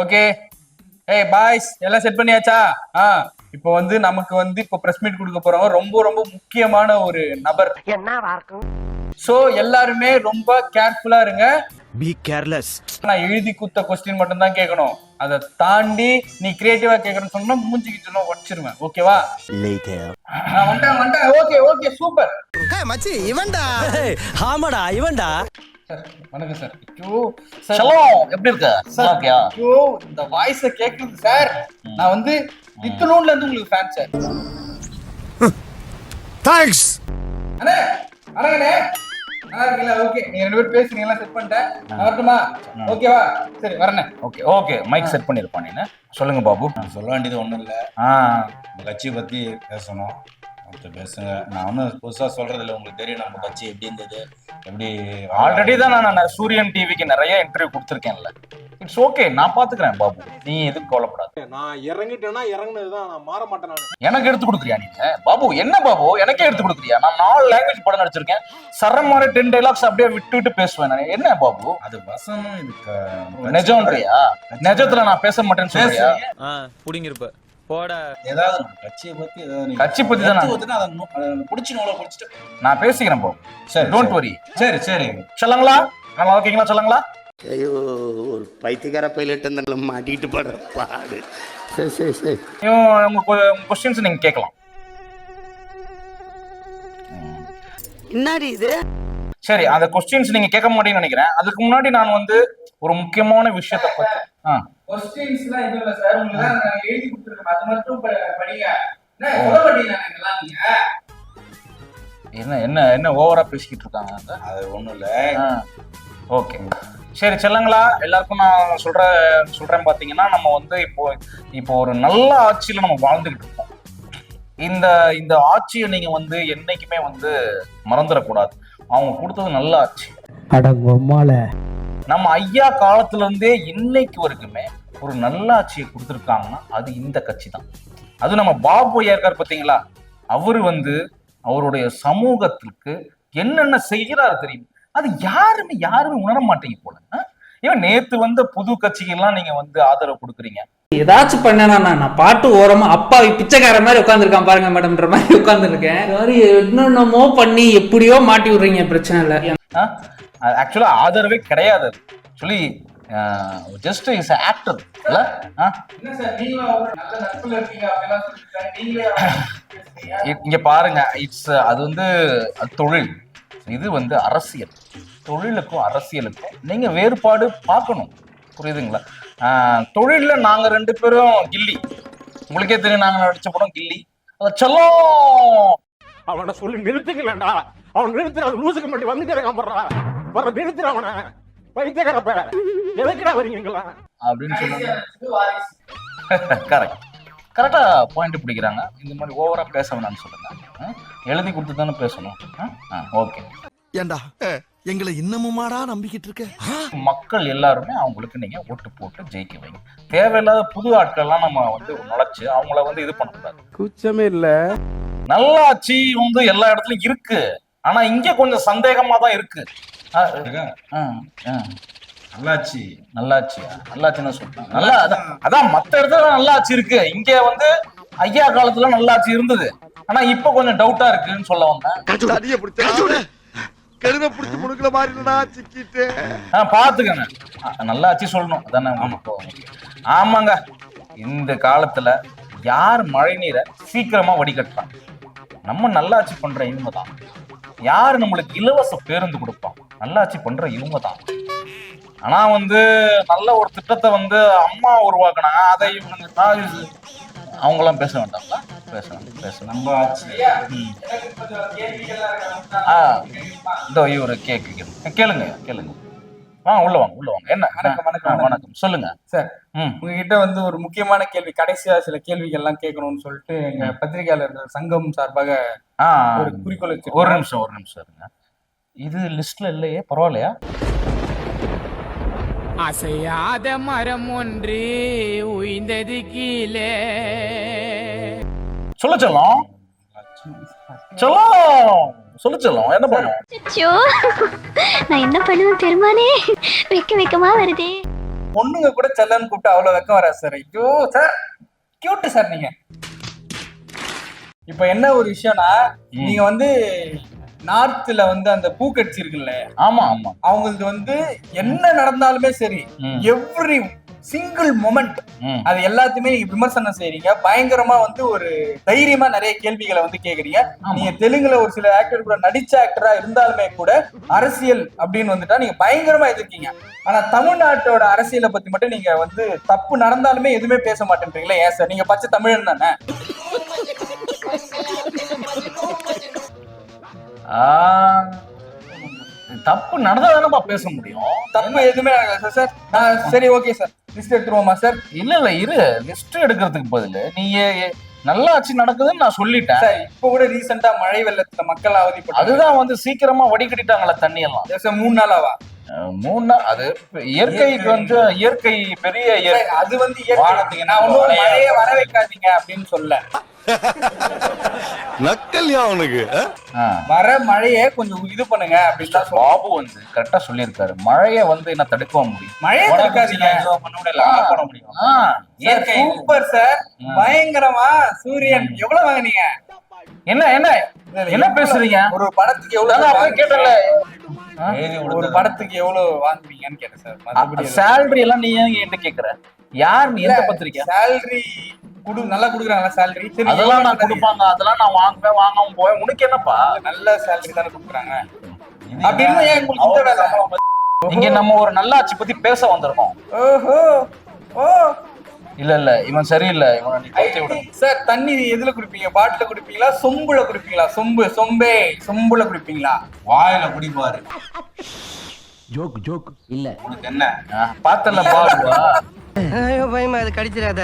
Okay ஏய் boys எல்லாம் set பண்ணியாச்சா? ஆ இப்போ வந்து நமக்கு வந்து இப்போ பிரஸ் மீட் கொடுக்க போறோம் ரொம்ப ரொம்ப முக்கியமான ஒரு நபர். என்னவா இருக்கும்? சோ எல்லாருமே ரொம்ப கேர்ஃபுல்லா இருங்க. பி கேர்லெஸ் நான் எழுதி குத்த கொஸ்டின் மட்டும் தான் கேட்கணும். அதை தாண்டி நீ கிரியேட்டிவா கேட்கறன்னு சொன்னா மூஞ்சிக்கு சொன்னா உடச்சிருவேன். ஓகேவா லேட்டர் நான் வந்துட்டேன் வந்துட்டேன் ஓகே ஓகே சூப்பர் மச்சி இவன்டா. ஆமாடா இவன்டா. வணக்கம் சார். ஐயோ சார். எப்படி இருக்க? இருக்கியா? ஐயோ இந்த வாய்ஸ கேக்குது சார். நான் வந்து இத்தனோட்ல இருந்து உங்களுக்கு ஃபேன் சார். தேங்க்ஸ் அண்ணே அண்ணே நல்லா இருக்கீங்களா? ஓகே நீங்க ரெண்டு பேரும் பேசுறீங்க எல்லாம் செட் பண்ணிட்டேன். வரட்டுமா? ஓகேவா சரி வரேண்ணே. ஓகே ஓகே மைக் செட் பண்ணிருப்பான் நீனு. சொல்லுங்க பாபு. நான் சொல்ல வேண்டியது ஒன்றும் இல்லை. ஆ. கட்சியை பற்றி பேசணும். மற்ற பேசுங்க. நான் ஒன்றும் புதுசாக சொல்கிறது இல்லை. உங்களுக்கு தெரியும் நம்ம கட்சி எப்படி இருந்தது எப்படி ஆல்ரெடி தான் நான் சூரியன் டிவிக்கு நிறைய இன்டர்வியூ கொடுத்துருக்கேன்ல. இட்ஸ் ஓகே நான் பாத்துக்கிறேன் பாபு. நீ எதுவும் கவலைப்படாத. நான் இறங்கிட்டேன்னா இறங்குனதுதான். நான் மாற மாட்டேன் நான். எனக்கு எடுத்து கொடுக்குறியா நீங்க பாபு என்ன பாபு? எனக்கே எடுத்து கொடுக்குறியா? நான் நாலு லாங்குவேஜ் படம் நடிச்சிருக்கேன். சரம் மாதிரி டென் டைலாக்ஸ் அப்படியே விட்டு விட்டு பேசுவேன் நான். என்ன பாபு? அது வசனம் இது க- நிஜம்ன்றியா நிஜத்துல நான் பேச மாட்டேன்னு சொல்றியா? பேசுறீங்க. போட. ஏதாவது கட்சியை ஏதாவது கட்சி பத்தி தான்? பிடிச்சி நூலை பிடிச்சிட்டு நான் பேசிக்கிறேன் பாபு சரி டோன்ட் வரி சரி சரி. சொல்லுங்களா? நல்லா இருக்கீங்களா சொல்லுங்களா? ஐயோ ஒரு பைத்தியக்கார பைலட் அந்த மாட்டிக்கிட்டு படுற பாடு. சரி சரி சரி. உங்க கொஸ்டின்ஸ் நீங்க கேட்கலாம். என்னடி இது? சரி அந்த கொஸ்டின்ஸ் நீங்க கேட்க மாட்டீங்கன்னு நினைக்கிறேன். அதுக்கு முன்னாடி நான் வந்து ஒரு முக்கியமான விஷயத்தை பத்தி ஆ கொஸ்டின்ஸ்லாம் எதுவும் இல்ல சார் உங்களுக்கு தான் எழுதி கொடுத்துருக்கேன். அது மட்டும் படிங்க. என்ன சொல்ல மாட்டீங்க இதெல்லாம் நீங்க? என்ன என்ன என்ன ஓவரா பேசிக்கிட்டு இருக்காங்க அந்த அது ஒன்றும் இல்லை. ஓகே சரி செல்லுங்களா எல்லாருக்கும் நான் சொல்ற சொல்றேன் பாத்தீங்கன்னா நம்ம வந்து இப்போ இப்போ ஒரு நல்ல ஆட்சியில நம்ம வாழ்ந்துகிட்டு இருக்கோம். இந்த இந்த ஆட்சியை நீங்க வந்து என்னைக்குமே வந்து மறந்துடக்கூடாது. அவங்க கொடுத்தது நல்ல ஆட்சி. நம்ம ஐயா காலத்துல இருந்தே இன்னைக்கு வரைக்குமே ஒரு நல்ல ஆட்சியை கொடுத்துருக்காங்கன்னா அது இந்த கட்சி தான் அது நம்ம பாபு இருக்கார் பாத்தீங்களா அவரு வந்து அவருடைய சமூகத்திற்கு என்னென்ன செய்கிறார் தெரியும்? அது யாருமே யாருமே உணர மாட்டீங்க போல? ஏன் நேத்து வந்த புது கட்சிக்கெல்லாம் நீங்க வந்து ஆதரவு கொடுக்குறீங்க? ஏதாச்சும் பண்ணனா நான் பாட்டு ஓரமா அப்பாவி பிச்சைக்கார மாதிரி உட்காந்துருக்கான் பாருங்க மேடம்ன்ற மாதிரி உட்காந்துருக்கேன் என்னென்னமோ பண்ணி எப்படியோ மாட்டி விடுறீங்க பிரச்சனை இல்லை. ஆக்சுவலா ஆதரவே கிடையாது சொல்லி ஜஸ்ட் இஸ் ஆக்டர் இல்ல நீங்களே இங்க பாருங்க இட்ஸ் அது வந்து தொழில். இது வந்து அரசியல். தொழிலுக்கும் அரசியலுக்கும் நீங்க வேறுபாடு பார்க்கணும். புரியுதுங்களா? தொழில்ல நாங்க ரெண்டு பேரும் கில்லி. உங்களுக்கே தெரியும் நாங்க நடிச்ச படம் கில்லி. அது செல்லம்! அவனை சொல்லி நிறுத்துக்கலடா அவன் நிறுத்துற லூசுக்கு மட்டும் வந்துட்டே இருக்கான் போடுறா வர நிறுத்துற அவனை. பைத்தியக்காரப்ப எதுக்குடா வரீங்களா அப்படின்னு. கரெக்ட் கரெக்டா பாயிண்ட் பிடிக்கிறாங்க. இந்த மாதிரி ஓவரா பேச வேணாம்னு சொல்லுங்க. ஆ? எழுதி கொடுத்து தானே பேசணும். ஓகே ஏண்டா? எங்களை இன்னமுமாடா நம்பிக்கிட்டு இருக்க? மக்கள் எல்லாருமே அவங்களுக்கு நீங்க ஓட்டு போட்டு ஜெயிக்க வைங்க. தேவையில்லாத புது ஆட்கள்லாம் நம்ம வந்து நுழைச்சு அவங்கள வந்து இது பண்ணக்கூடாது. குச்சமே இல்ல. நல்லாட்சி வந்து எல்லா இடத்துலயும் இருக்கு. ஆனா இங்க கொஞ்சம் சந்தேகமா தான் இருக்கு நல்லாச்சு நல்லாட்சியா நல்லாட்சின்னு சொல்றேன் நல்லா அதான் அதான் மத்த இடத்துல நல்லாட்சி இருக்கு. இங்க வந்து ஐயா காலத்துல நல்லாட்சி இருந்தது. ஆனா இப்ப கொஞ்சம் டவுட்டா இருக்குன்னு சொல்ல வந்தேன். கருத பிடிச்சி முடுக்கல மாதிரி இல்லடா சிக்கிட்டு. ஆ பாத்துக்கங்க. ஆ, நல்லாட்சி சொல்லணும். அதானே ஆமாங்க. இந்த காலத்துல யார் மழை நீரை சீக்கிரமா வடிகட்டுறான்? நம்ம நல்லாட்சி பண்ற இவங்க தான் யார் நம்மளுக்கு இலவச பேருந்து கொடுப்பான்? நல்லாட்சி பண்ற இவங்க தான் ஆனா வந்து நல்ல ஒரு திட்டத்தை வந்து அம்மா உருவாக்குனாங்க. அதை இவங்க அவங்களாம் பேச நம்ம ஆட்சி எனக்கு கொஞ்சம் கேள்விகள்லாம் இருக்கு. ஆ இதோ இவரு கேக்கு கேளுங்க கேளுங்க. வாங்க உள்ள வாங்க உள்ள வாங்க. என்ன? வணக்கம், வணக்கம், ஆ, வணக்கம். சொல்லுங்க. சார் ம். உங்ககிட்ட வந்து ஒரு முக்கியமான கேள்வி. கடைசியா சில கேள்விகள்லாம் கேட்கணும்னு சொல்லிட்டு எங்க பத்திரிகையாளர்கள் சங்கம் சார்பாக ஆ ஒரு குறிக்கோள் ஒரு. நிமிஷம் ஒரு நிமிஷம் இருங்க. இது லிஸ்ட்ல இல்லையே பரவாயில்லையா? அசையாத மரம் ஒன்று உய்ந்தது கீழே. சொல்ல சொல்லும். சொல்லும். சொல்ல சொல்லும். என்ன பண்ணும் நான் என்ன பண்ணுவேன் பெருமானே? வெக்க வெக்கமா வருதே. பொண்ணுங்க கூட செல்லன்னு கூப்பிட்டு அவ்வளவு வெக்கம் வராது சார் ஐயோ சார் கியூட்டு சார் நீங்க. இப்ப என்ன ஒரு விஷயம்னா நீங்க வந்து நார்த்ல வந்து அந்த பூக்கட்சி இருக்குல்ல ஆமா ஆமா. அவங்களுக்கு வந்து என்ன நடந்தாலுமே சரி. Every single moment. அது எல்லாத்தையுமே நீங்க விமர்சனம் செய்றீங்க. பயங்கரமா வந்து ஒரு தைரியமா நிறைய கேள்விகளை வந்து கேக்குறீங்க. நீங்க தெலுங்குல ஒரு சில ஆக்டர் கூட நடிச்ச ஆக்டரா இருந்தாலுமே கூட அரசியல் அப்படின்னு வந்துட்டா நீங்க பயங்கரமா எதிர்க்கீங்க. ஆனா தமிழ்நாட்டோட அரசியலை பத்தி மட்டும் நீங்க வந்து தப்பு நடந்தாலுமே எதுவுமே பேச மாட்டேன்றீங்களே? ஏன் சார்? நீங்க பச்சை தமிழன் தானே? தப்பு நடந்தா தானப்பா பேச முடியும்? தப்பு எதுவுமே நடக்காது சார் ஆ, சரி ஓகே சார். லிஸ்ட் எடுத்துருவோமா சார்? இல்ல இல்ல இரு. லிஸ்ட் எடுக்கிறதுக்கு பதில். நீங்க நல்லாட்சி நடக்குதுன்னு நான் சொல்லிட்டேன். சார் இப்போ கூட ரீசெண்டா மழை வெள்ளத்துல மக்கள் அவதிப்பட்டு அதுதான் வந்து சீக்கிரமா வடிகட்டிட்டாங்களே தண்ணி எல்லாம் சார் மூணு நாளாவா மூணு அது இயற்கைக்கு வந்து இயற்கை பெரிய அது வந்து இயற்கை. நான் மழையா வர வைக்காதீங்க அப்படின்னு சொல்ல. நக்கல்யா அவனுக்கு. வர மழையை கொஞ்சம் இது பண்ணுங்க அப்படின்னு பாபு வந்து கரெக்டா சொல்லியிருக்காரு. மழையை வந்து என்ன தடுக்க முடியும். மழையை தடுக்காதீங்க. பண்ண முடியல ஆனா பண்ண முடியும். சூப்பர் சார் பயங்கரமா சூரியன். எவ்வளவு வாங்குனீங்க? என்ன என்ன? என்ன பேசுறீங்க? ஒரு படத்துக்கு எவ்வளவு கேட்டல ஒரு. படத்துக்கு எவ்வளவு வாங்குவீங்கன்னு கேட்டேன் சார். மத்தபடி சேலரி எல்லாம் நீ ஏன் என்கிட்ட கேக்குற? யார் நீ எந்த பத்திரிக்கை? சேலரி குடு நல்லா குடுக்குறாங்களா சேலரி அதெல்லாம் நான் கொடுப்பாங்க அதெல்லாம் நான் வாங்குவேன் வாங்காம போவேன். உனக்கு என்னப்பா? நல்ல சேலரி தானே கொடுக்குறாங்க. அப்படின்னு ஏன் உங்களுக்கு இந்த வேலை? இங்க நம்ம ஒரு நல்லாட்சி பத்தி பேச வந்திருக்கோம். ஓஹோ ஓ. இல்ல இல்ல இவன் சரியில்லை. இவனை நீ கவுத்தி விடு. சார் தண்ணி எதுல குடிப்பீங்க? பாட்டில குடிப்பீங்களா? சொம்புல குடிப்பீங்களா? சொம்பு சொம்பே சொம்புல குடிப்பீங்களா? வாயில குடிப்பாரு. Joke joke. இல்ல. உனக்கு என்ன? பார்த்தல பாபுவா ஐயோ பயமா அது கடிச்சிடாத.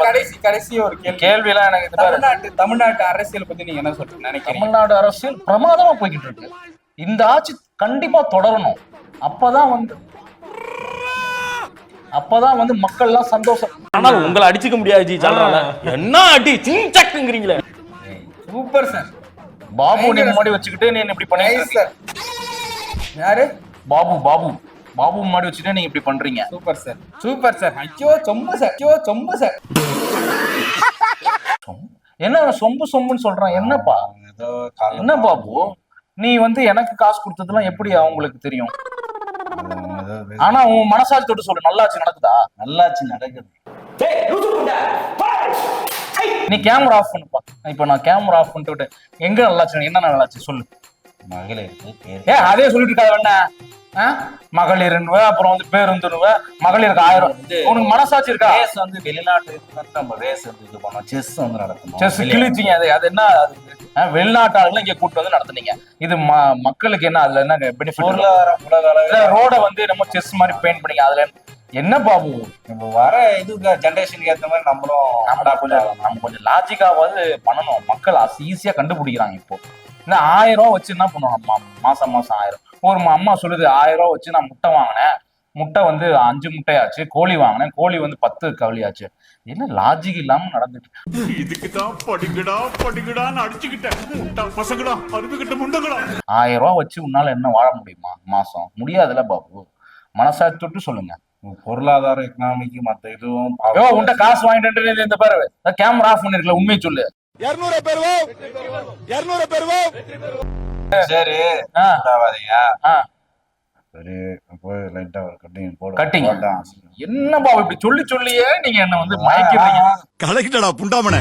கடைசி கடைசி ஒரு கேள்வி. கேள்வி எல்லாம் எனக்கு இது பாரு. தமிழ்நாட்டு தமிழ்நாட்டு அரசியல் பத்தி நீங்க என்ன சொல்றீங்க நினைக்கிறீங்க? தமிழ்நாடு அரசியல் பிரமாதமா போய்கிட்டு இருக்கு. இந்த ஆட்சி கண்டிப்பா தொடரணும். அப்பதான் வந்து அப்பதான் வந்து மக்கள் எல்லாம் சந்தோஷம். ஆனால் உங்களை அடிச்சுக்க முடியாது ஜி சொல்றாங்க என்ன அடி சிங்சக்குங்கிறீங்களே சூப்பர் சார். பாபு நீ முன்னாடி வச்சுக்கிட்டு நீ இப்படி நைஸ் பண்ணி சார். யாரு? பாபு பாபு. பாபு முன்னாடி வச்சுட்டு நீங்க இப்படி பண்றீங்க. Super sir. Super sir. ஐயோ சொம்பு சார். ஐயோ சொம்பு சார். என்ன சொம்பு சொம்புன்னு சொல்றான்? என்னப்பா? என்ன பாபு? நீ வந்து எனக்கு காசு கொடுத்ததெல்லாம் எப்படி அவங்களுக்கு தெரியும்? ஆனா உன் மனசாட்சி தொட்டு சொல்லு நல்லாச்சு நடக்குதா? நல்லாச்சு நடக்குது. நீ கேமரா ஆஃப் பண்ணுப்பா. இப்ப நான் கேமரா ஆஃப் பண்ணிட்டு எங்க நல்லாச்சு என்ன நல்லாச்சு? சொல்லு. மகளிருக்கு அதே சொல்லிட்டு இருக்காது என்ன? மகளிர்னுவ அப்புறம் வந்து பேருந்துனுவ மகளிருக்கு ஆயிரம். உனக்கு மனசாட்சி இருக்கா? ரேஸ் வந்து வெளிநாட்டுக்கு வந்து நம்ம ரேஸ் வந்து இது பண்ணோம் செஸ் வந்து நடத்தணும். செஸ். கிழிச்சிங்க அது அது என்ன வெளிநாட்டு ஆளுங்களை இங்க கூட்டு வந்து நடத்துனீங்க. இது மக்களுக்கு என்ன அதுல என்ன பெனிஃபிட் பொருளாதாரம் உலக ரோட வந்து நம்ம செஸ் மாதிரி பெயிண்ட் பண்ணீங்க அதுல என்ன? பாபு? நம்ம வர இதுக்கு ஜென்ரேஷனுக்கு ஏத்த மாதிரி நம்மளும் நம்ம கொஞ்சம் நம்ம கொஞ்சம் லாஜிக்காவது பண்ணணும். மக்கள் ஈஸியா கண்டுபிடிக்கிறாங்க இப்போ. இந்த ஆயிரம் வச்சு என்ன பண்ணுவாங்க? மாசம் மாசம் ஆயிரம். ஒரு ம- அம்மா சொல்லுது ஆயிரம் ரூபா வச்சு நான் முட்டை வாங்கினேன். முட்டை வந்து அஞ்சு முட்டையாச்சு கோழி வாங்கினேன். கோழி வந்து பத்து கவலியாச்சு என்ன லாஜிக் இல்லாம நடந்துட்டு இதுக்கு தான் படிக்கடா படிக்கடான்னு அடிச்சுக்கிட்டேன். ஆயிரம் ரூபா வச்சு உன்னால என்ன வாழ முடியுமா? மாசம். முடியாதுல்ல பாபு. மனசாட்சி தொட்டு சொல்லுங்க. பொருளாதார எக்கனாமிக்கு மத்த இதுவும் ஐயோ உன்கிட்ட காசு வாங்கிட்டு இந்த பாரு. கேமரா ஆஃப் பண்ணிருக்கல உண்மையை சொல்லு. இருநூறு பெறுவோம் இருநூறு பெறுவோம் சரி. சரி போய் லைட்டா ஒரு கட்டிங் போடு Cutting. போட்டான். என்ன பாபு இப்படி சொல்லி சொல்லியே நீங்க என்ன வந்து மயக்கிறீங்க கலக்கிட்டடா புண்டாமனை